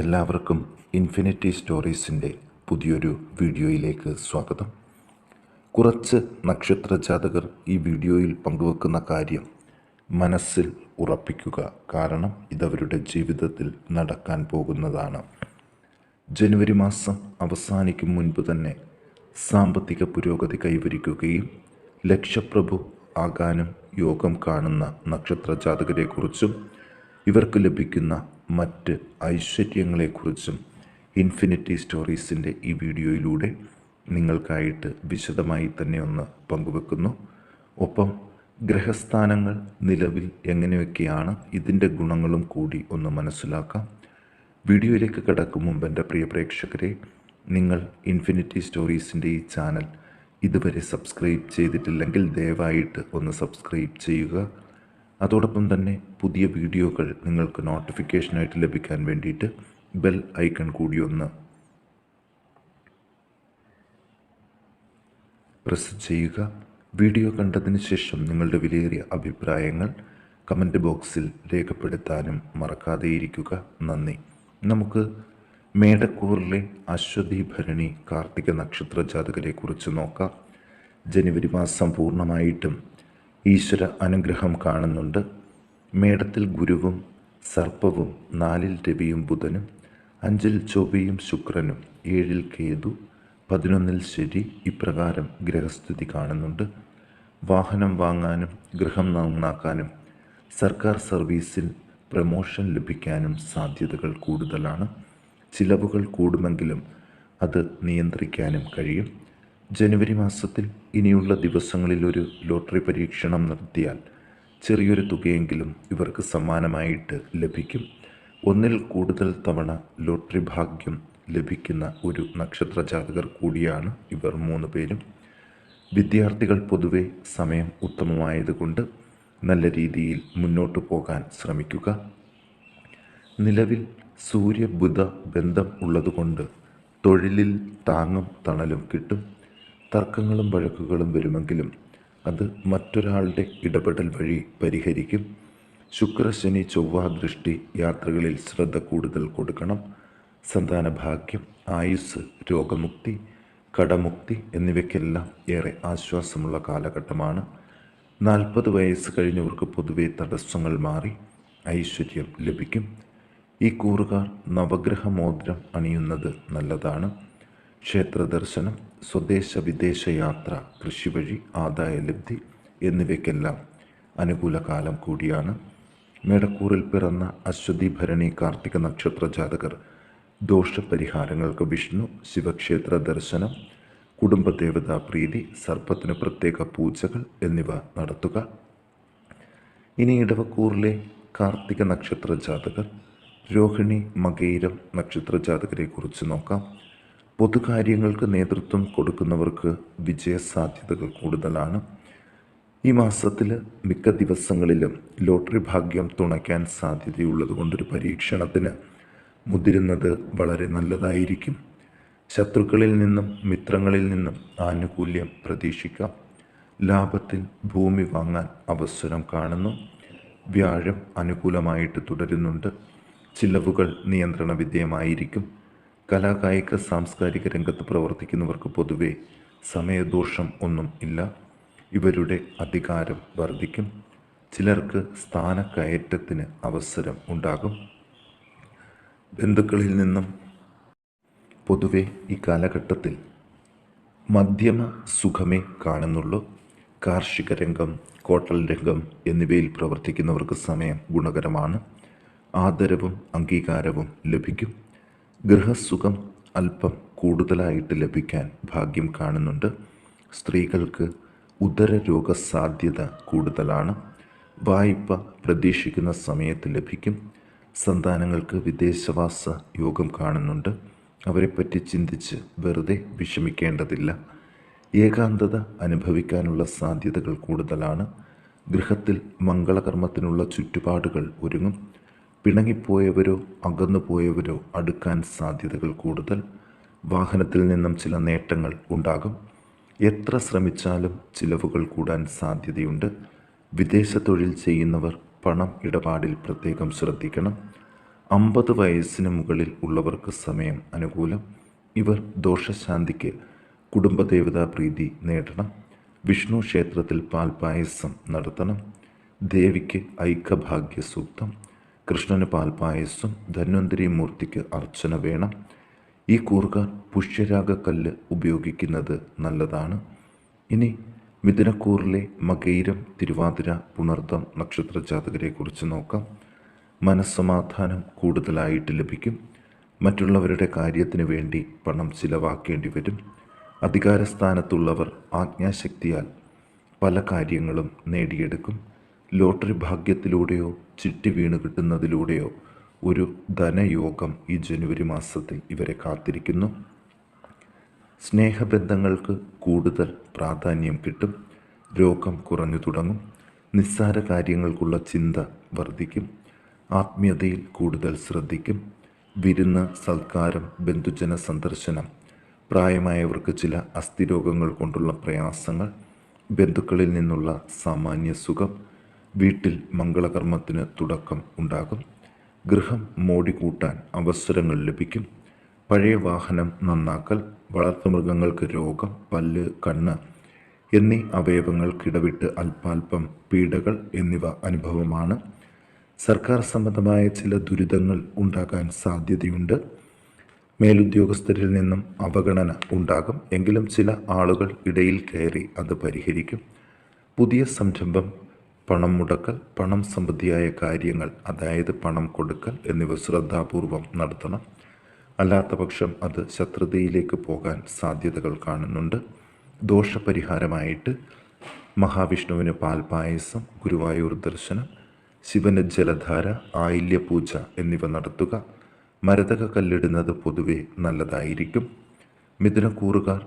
എല്ലാവർക്കും ഇൻഫിനിറ്റി സ്റ്റോറീസിന്റെ പുതിയൊരു വീഡിയോയിലേക്ക് സ്വാഗതം. കുറച്ച് നക്ഷത്ര ജാതകർ ഈ വീഡിയോയിൽ പങ്കുവെക്കുന്ന കാര്യം മനസ്സിൽ ഉറപ്പിക്കുക കാരണം ഇതവരുടെ ജീവിതത്തിൽ നടക്കാൻ പോകുന്നതാണ്. ജനുവരി മാസം അവസാനിക്കും മുൻപ് തന്നെ സാമ്പത്തിക പുരോഗതി കൈവരിക്കുകയും ലക്ഷപ്രഭു ആകാനും യോഗം കാണുന്ന നക്ഷത്ര ജാതകരെക്കുറിച്ചും ഇവർക്ക് ലഭിക്കുന്ന മറ്റ് ഐശ്വര്യങ്ങളെക്കുറിച്ചും ഇൻഫിനിറ്റി സ്റ്റോറീസിന്റെ ഈ വീഡിയോയിലൂടെ നിങ്ങൾക്കായിട്ട് വിശദമായി തന്നെ ഒന്ന് പങ്കുവെക്കുന്നു. ഒപ്പം ഗ്രഹസ്ഥാനങ്ങൾ നിലവിൽ എങ്ങനെയൊക്കെയാണ് ഇതിന്റെ ഗുണങ്ങളും കൂടി ഒന്ന് മനസ്സിലാക്കാം. വീഡിയോയിലേക്ക് കടക്കും മുമ്പ് എന്റെ പ്രിയ പ്രേക്ഷകരെ നിങ്ങൾ ഇൻഫിനിറ്റി സ്റ്റോറീസിന്റെ ഈ ചാനൽ ഇതുവരെ സബ്സ്ക്രൈബ് ചെയ്തിട്ടില്ലെങ്കിൽ ദയവായിട്ട് ഒന്ന് സബ്സ്ക്രൈബ് ചെയ്യുക. അതോടൊപ്പം തന്നെ പുതിയ വീഡിയോകൾ നിങ്ങൾക്ക് നോട്ടിഫിക്കേഷനായിട്ട് ലഭിക്കാൻ വേണ്ടിയിട്ട് ബെൽ ഐക്കൺ കൂടി ഒന്ന് പ്രസ് ചെയ്യുക. വീഡിയോ കണ്ടതിന് ശേഷം നിങ്ങളുടെ വിലയേറിയ അഭിപ്രായങ്ങൾ കമന്റ് ബോക്സിൽ രേഖപ്പെടുത്താനും മറക്കാതെയിരിക്കുക. നന്ദി. നമുക്ക് മേടക്കൂറിലെ അശ്വതി ഭരണി കാർത്തിക നക്ഷത്ര ജാതകരെക്കുറിച്ച് നോക്കാം. ജനുവരി മാസം പൂർണമായിട്ടും ഈശ്വര അനുഗ്രഹം കാണുന്നുണ്ട്. മേടത്തിൽ ഗുരുവും സർപ്പവും നാലിൽ രവിയും ബുധനും അഞ്ചിൽ ചൊവ്വയും ശുക്രനും ഏഴിൽ കേതു പതിനൊന്നിൽ ശരി ഇപ്രകാരം ഗ്രഹസ്ഥിതി കാണുന്നുണ്ട്. വാഹനം വാങ്ങാനും ഗൃഹം നന്നാക്കാനും സർക്കാർ സർവീസിൽ പ്രമോഷൻ ലഭിക്കാനും സാധ്യതകൾ കൂടുതലാണ്. ചിലവുകൾ കൂടുമെങ്കിലും അത് നിയന്ത്രിക്കാനും കഴിയും. ജനുവരി മാസത്തിൽ ഇനിയുള്ള ദിവസങ്ങളിൽ ഒരു ലോട്ടറി പരീക്ഷണം നടത്തിയാൽ ചെറിയൊരു തുകയെങ്കിലും ഇവർക്ക് സമ്മാനമായിട്ട് ലഭിക്കും. ഒന്നിൽ കൂടുതൽ തവണ ലോട്ടറി ഭാഗ്യം ലഭിക്കുന്ന ഒരു നക്ഷത്ര ജാതകർ കൂടിയാണ് ഇവർ മൂന്ന് പേരും. വിദ്യാർത്ഥികൾ പൊതുവെ സമയം ഉത്തമമായതുകൊണ്ട് നല്ല രീതിയിൽ മുന്നോട്ട് പോകാൻ ശ്രമിക്കുക. നിലവിൽ സൂര്യബുധ ബന്ധം ഉള്ളതുകൊണ്ട് തൊഴിലിൽ താങ്ങും തണലും കിട്ടും. തർക്കങ്ങളും വഴക്കുകളും വരുമെങ്കിലും അത് മറ്റൊരാളുടെ ഇടപെടൽ വഴി പരിഹരിക്കും. ശുക്ര ശനി ചൊവ്വ ദൃഷ്ടി യാത്രകളിൽ ശ്രദ്ധ കൂടുതൽ കൊടുക്കണം. സന്താന ഭാഗ്യം ആയുസ് രോഗമുക്തി കടമുക്തി എന്നിവയ്ക്കെല്ലാം ഏറെ ആശ്വാസമുള്ള കാലഘട്ടമാണ്. നാൽപ്പത് വയസ്സ് കഴിഞ്ഞവർക്ക് പൊതുവെ തടസ്സങ്ങൾ മാറി ഐശ്വര്യം ലഭിക്കും. ഈ കൂറുകാർ നവഗ്രഹ മോതിരം അണിയുന്നത് നല്ലതാണ്. ക്ഷേത്ര ദർശനം സ്വദേശ വിദേശ യാത്ര കൃഷി വഴി ആദായ ലബ്ധി എന്നിവയ്ക്കെല്ലാം അനുകൂല കാലം കൂടിയാണ്. മേടക്കൂറിൽ പിറന്ന അശ്വതി ഭരണി കാർത്തിക നക്ഷത്ര ജാതകർ ദോഷപരിഹാരങ്ങൾക്ക് വിഷ്ണു ശിവക്ഷേത്ര ദർശനം കുടുംബദേവതാ പ്രീതി സർപ്പത്തിന് പ്രത്യേക പൂജകൾ എന്നിവ നടത്തുക. ഇനി ഇടവക്കൂറിലെ കാർത്തിക നക്ഷത്ര ജാതകർ രോഹിണി മകൈരം നക്ഷത്ര ജാതകരെക്കുറിച്ച് നോക്കാം. പൊതുകാര്യങ്ങൾക്ക് നേതൃത്വം കൊടുക്കുന്നവർക്ക് വിജയസാധ്യതകൾ കൂടുതലാണ്. ഈ മാസത്തിൽ മിക്ക ദിവസങ്ങളിലും ലോട്ടറി ഭാഗ്യം തുണയ്ക്കാൻ സാധ്യതയുള്ളത് കൊണ്ടൊരു പരീക്ഷണത്തിന് മുതിരുന്നത് വളരെ നല്ലതായിരിക്കും. ശത്രുക്കളിൽ നിന്നും മിത്രങ്ങളിൽ നിന്നും ആനുകൂല്യം പ്രതീക്ഷിക്കാം. ലാഭത്തിൽ ഭൂമി വാങ്ങാൻ അവസരം കാണുന്നു. വ്യാഴം അനുകൂലമായിട്ട് തുടരുന്നുണ്ട്. ചിലവുകൾ നിയന്ത്രണ വിധേയമായിരിക്കും കലാകായിക സാംസ്കാരിക രംഗത്ത് പ്രവർത്തിക്കുന്നവർക്ക് പൊതുവെ സമയദോഷം ഒന്നും ഇല്ല. ഇവരുടെ അധികാരം വർദ്ധിക്കും ചിലർക്ക് സ്ഥാനക്കയറ്റത്തിന് അവസരം ഉണ്ടാകും. ബന്ധുക്കളിൽ നിന്നും പൊതുവെ ഈ കാലഘട്ടത്തിൽ മധ്യമ സുഖമേ കാണുന്നുള്ളൂ. കാർഷിക രംഗം കോട്ടൽ രംഗം എന്നിവയിൽ പ്രവർത്തിക്കുന്നവർക്ക് സമയം ഗുണകരമാണ്. ആദരവും അംഗീകാരവും ലഭിക്കും. ഗൃഹസുഖം അല്പം കൂടുതലായിട്ട് ലഭിക്കാൻ ഭാഗ്യം കാണുന്നുണ്ട്. സ്ത്രീകൾക്ക് ഉദരരോഗ സാധ്യത കൂടുതലാണ്. വായ്പ പ്രതീക്ഷിക്കുന്ന സമയത്ത് ലഭിക്കും. സന്താനങ്ങൾക്ക് വിദേശവാസ യോഗം കാണുന്നുണ്ട്. അവരെപ്പറ്റി ചിന്തിച്ച് വെറുതെ വിഷമിക്കേണ്ടതില്ല. ഏകാന്തത അനുഭവിക്കാനുള്ള സാധ്യതകൾ കൂടുതലാണ്. ഗൃഹത്തിൽ മംഗളകർമ്മത്തിനുള്ള ചുറ്റുപാടുകൾ ഒരുങ്ങും. പിണങ്ങിപ്പോയവരോ അകന്നു പോയവരോ അടുക്കാൻ സാധ്യതകൾ കൂടുതൽ. വാഹനത്തിൽ നിന്നും ചില നേട്ടങ്ങൾ ഉണ്ടാകും. എത്ര ശ്രമിച്ചാലും ചിലവുകൾ കൂടാൻ സാധ്യതയുണ്ട്. വിദേശ തൊഴിൽ ചെയ്യുന്നവർ പണം ഇടപാടിൽ പ്രത്യേകം ശ്രദ്ധിക്കണം. അമ്പത് വയസ്സിന് മുകളിൽ ഉള്ളവർക്ക് സമയം അനുകൂലം. ഇവർ ദോഷശാന്തിക്ക് കുടുംബദേവതാ പ്രീതി നേടണം. വിഷ്ണു ക്ഷേത്രത്തിൽ പാൽപായസം നടത്തണം. ദേവിക്ക് ഐക്യഭാഗ്യ സൂക്തം കൃഷ്ണന് പാൽപായസം ധന്വന്തരി മൂർത്തിക്ക് അർച്ചന വേണം. ഈ കൂറുകാർ പുഷ്യരാഗക്കല്ല് ഉപയോഗിക്കുന്നത് നല്ലതാണ്. ഇനി മിഥുനക്കൂറിലെ മകൈരം തിരുവാതിര പുണർദം നക്ഷത്ര ജാതകരെക്കുറിച്ച് നോക്കാം. മനസ്സമാധാനം കൂടുതലായിട്ട് ലഭിക്കും. മറ്റുള്ളവരുടെ കാര്യത്തിന് വേണ്ടി പണം ചിലവാക്കേണ്ടി വരും. അധികാരസ്ഥാനത്തുള്ളവർ ആജ്ഞാശക്തിയാൽ പല കാര്യങ്ങളും നേടിയെടുക്കും. ലോട്ടറി ഭാഗ്യത്തിലൂടെയോ ചിട്ടി വീണ് കിട്ടുന്നതിലൂടെയോ ഒരു ധനയോഗം ഈ ജനുവരി മാസത്തിൽ ഇവരെ കാത്തിരിക്കുന്നു. സ്നേഹബന്ധങ്ങൾക്ക് കൂടുതൽ പ്രാധാന്യം കിട്ടും. രോഗം കുറഞ്ഞു തുടങ്ങും. നിസ്സാര കാര്യങ്ങൾക്കുള്ള ചിന്ത വർദ്ധിക്കും. ആത്മീയതയിൽ കൂടുതൽ ശ്രദ്ധിക്കും. വിരുന്ന് സൽക്കാരം ബന്ധുജന സന്ദർശനം പ്രായമായവർക്ക് ചില അസ്ഥിരോഗങ്ങൾ കൊണ്ടുള്ള പ്രയാസങ്ങൾ ബന്ധുക്കളിൽ നിന്നുള്ള സാമാന്യ സുഖം വീട്ടിൽ മംഗളകർമ്മത്തിന് തുടക്കം ഉണ്ടാകും. ഗൃഹം മോടികൂട്ടാൻ അവസരങ്ങൾ ലഭിക്കും. പഴയ വാഹനം നന്നാക്കൽ വളർത്തുമൃഗങ്ങൾക്ക് രോഗം പല്ല് കണ്ണ് എന്നീ അവയവങ്ങൾക്കിടവിട്ട് അല്പാൽപം പീഡകൾ എന്നിവ അനുഭവമാണ്. സർക്കാർ സംബന്ധമായ ചില ദുരിതങ്ങൾ ഉണ്ടാകാൻ സാധ്യതയുണ്ട്. മേലുദ്യോഗസ്ഥരിൽ നിന്നും അവഗണന ഉണ്ടാകും. എങ്കിലും ചില ആളുകൾ ഇടയിൽ കയറി അത് പരിഹരിക്കും. പുതിയ സംരംഭം പണം മുടക്കൽ പണം സംബന്ധിയായ കാര്യങ്ങൾ അതായത് പണം കൊടുക്കൽ എന്നിവ ശ്രദ്ധാപൂർവം നടത്തണം. അല്ലാത്ത പക്ഷം അത് ശത്രുതയിലേക്ക് പോകാൻ സാധ്യതകൾ കാണുന്നുണ്ട്. ദോഷപരിഹാരമായിട്ട് മഹാവിഷ്ണുവിന് പാൽപായസം ഗുരുവായൂർ ദർശനം ശിവന് ജലധാര ആയില്യപൂജ എന്നിവ നടത്തുക. മരതക കല്ലിടുന്നത് പൊതുവെ നല്ലതായിരിക്കും. മിഥുനക്കൂറുകാർ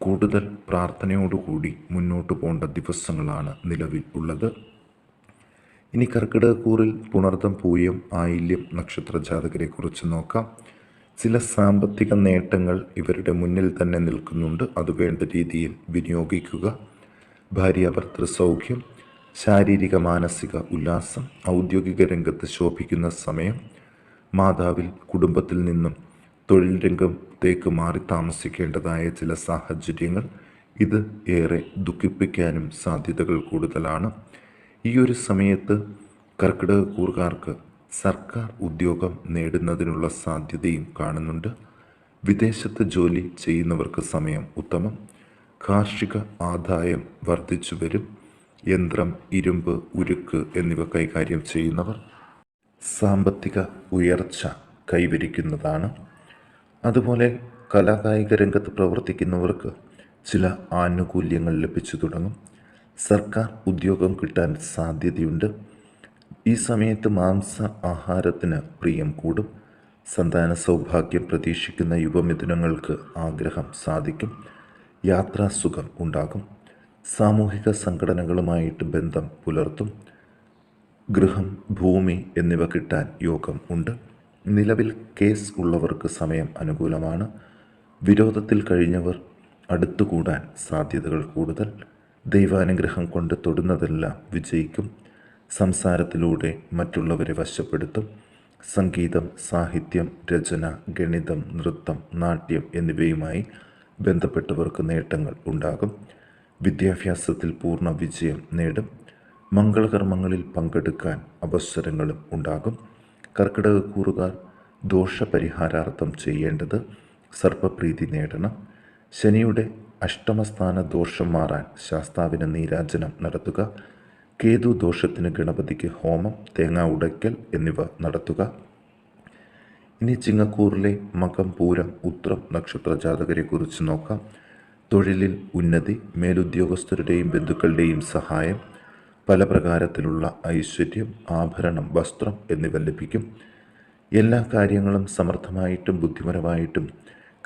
കൂടുതൽ പ്രാർത്ഥനയോടുകൂടി മുന്നോട്ട് പോകേണ്ട ദിവസങ്ങളാണ് നിലവിൽ ഉള്ളത്. ഇനി കർക്കിടകക്കൂറിൽ പുണർദം പൂയം ആയില്യം നക്ഷത്ര ജാതകരെക്കുറിച്ച് നോക്കാം. ചില സാമ്പത്തിക നേട്ടങ്ങൾ ഇവരുടെ മുന്നിൽ തന്നെ നിൽക്കുന്നുണ്ട്. അത് വേണ്ട രീതിയിൽ വിനിയോഗിക്കുക. ഭാര്യാഭർത്തൃ സൗഖ്യം ശാരീരിക മാനസിക ഉല്ലാസം ഔദ്യോഗിക രംഗത്ത് ശോഭിക്കുന്ന സമയം മാതാവിൽ കുടുംബത്തിൽ നിന്നും തൊഴിൽ രംഗത്തേക്ക് മാറി താമസിക്കേണ്ടതായ ചില സാഹചര്യങ്ങൾ ഇത് ഏറെ ദുഃഖിപ്പിക്കാനും സാധ്യതകൾ കൂടുതലാണ്. ഈ ഒരു സമയത്ത് കർക്കിടക കൂറുകാർക്ക് സർക്കാർ ഉദ്യോഗം നേടുന്നതിനുള്ള സാധ്യതയും കാണുന്നുണ്ട്. വിദേശത്ത് ജോലി ചെയ്യുന്നവർക്ക് സമയം ഉത്തമം. കാർഷിക ആദായം വർദ്ധിച്ചു വരും. യന്ത്രം ഇരുമ്പ് ഉരുക്ക് എന്നിവ കൈകാര്യം ചെയ്യുന്നവർ സാമ്പത്തിക ഉയർച്ച കൈവരിക്കുന്നതാണ്. അതുപോലെ കലാകായിക രംഗത്ത് പ്രവർത്തിക്കുന്നവർക്ക് ചില ആനുകൂല്യങ്ങൾ ലഭിച്ചു തുടങ്ങും. സർക്കാർ ഉദ്യോഗം കിട്ടാൻ സാധ്യതയുണ്ട്. ഈ സമയത്ത് മാംസ ആഹാരത്തിന് പ്രിയം കൂടും. സന്താന സൗഭാഗ്യം പ്രതീക്ഷിക്കുന്ന യുവമിഥുനങ്ങൾക്ക് ആഗ്രഹം സാധിക്കും. യാത്രാസുഖം ഉണ്ടാകും. സാമൂഹിക സംഘടനകളുമായിട്ട് ബന്ധം പുലർത്തും. ഗൃഹം ഭൂമി എന്നിവ കിട്ടാൻ യോഗം ഉണ്ട്. നിലവിൽ കേസ് ഉള്ളവർക്ക് സമയം അനുകൂലമാണ്. വിരോധത്തിൽ കഴിഞ്ഞവർ അടുത്തുകൂടാൻ സാധ്യതകൾ കൂടുതൽ. ദൈവാനുഗ്രഹം കൊണ്ട് തൊടുന്നതെല്ലാം വിജയിക്കും. സംസാരത്തിലൂടെ മറ്റുള്ളവരെ വശപ്പെടുത്തും. സംഗീതം സാഹിത്യം രചന ഗണിതം നൃത്തം നാട്യം എന്നിവയുമായി ബന്ധപ്പെട്ടവർക്ക് നേട്ടങ്ങൾ ഉണ്ടാകും. വിദ്യാഭ്യാസത്തിൽ പൂർണ വിജയം നേടും. മംഗളകർമ്മങ്ങളിൽ പങ്കെടുക്കാൻ അവസരങ്ങളും ഉണ്ടാകും. കർക്കിടകക്കൂറുകാർ ദോഷപരിഹാരാർത്ഥം ചെയ്യേണ്ടത് സർപ്പപ്രീതി നേടണം. ശനിയുടെ അഷ്ടമസ്ഥാന ദോഷം മാറാൻ ശാസ്താവിന് നീരാജനം നടത്തുക. കേതു ദോഷത്തിന് ഗണപതിക്ക് ഹോമം തേങ്ങ ഉടയ്ക്കൽ എന്നിവ നടത്തുക. ഇനി ചിങ്ങക്കൂറിലെ മകം പൂരം ഉത്രം നക്ഷത്ര ജാതകരെക്കുറിച്ച് നോക്കാം. തൊഴിലിൽ ഉന്നതി മേലുദ്യോഗസ്ഥരുടെയും ബന്ധുക്കളുടെയും സഹായം പല പ്രകാരത്തിലുള്ള ഐശ്വര്യം ആഭരണം വസ്ത്രം എന്നിവ ലഭിക്കും. എല്ലാ കാര്യങ്ങളും സമർത്ഥമായിട്ടും ബുദ്ധിപരമായിട്ടും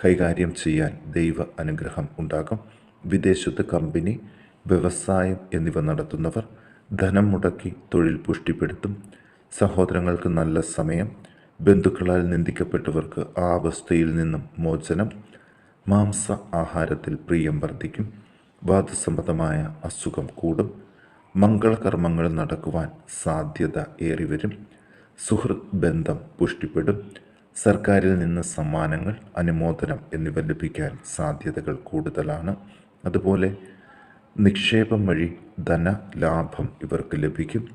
കൈകാര്യം ചെയ്യാൻ ദൈവ അനുഗ്രഹം ഉണ്ടാകും. വിദേശത്ത് കമ്പനി വ്യവസായം എന്നിവ നടത്തുന്നവർ ധനം മുടക്കി തൊഴിൽ പുഷ്ടിപ്പെടുത്തും. സഹോദരങ്ങൾക്ക് നല്ല സമയം ബന്ധുക്കളാൽ നിന്ദിക്കപ്പെട്ടവർക്ക് ആ അവസ്ഥയിൽ നിന്നും മോചനം മാംസ ആഹാരത്തിൽ പ്രിയം വർദ്ധിക്കും. വാദസംബന്ധമായ അസുഖം കൂടും. മംഗളകർമ്മങ്ങൾ നടക്കുവാൻ സാധ്യത ഏറിവരും. സുഹൃത്ത് ബന്ധം പുഷ്ടിപ്പെടും. സർക്കാരിൽ നിന്ന് സമ്മാനങ്ങൾ അനുമോദനം എന്നിവ ലഭിക്കാൻ സാധ്യതകൾ കൂടുതലാണ്. അതുപോലെ നിക്ഷേപം വഴി ധന ലാഭം ഇവർക്ക് ലഭിക്കും.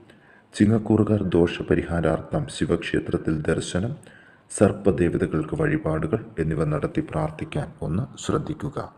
ചിങ്ങക്കൂറുകാർ ദോഷപരിഹാരാർത്ഥം ശിവക്ഷേത്രത്തിൽ ദർശനം സർപ്പദേവതകൾക്ക് വഴിപാടുകൾ എന്നിവ നടത്തി പ്രാർത്ഥിക്കാൻ ഒന്ന് ശ്രദ്ധിക്കുക.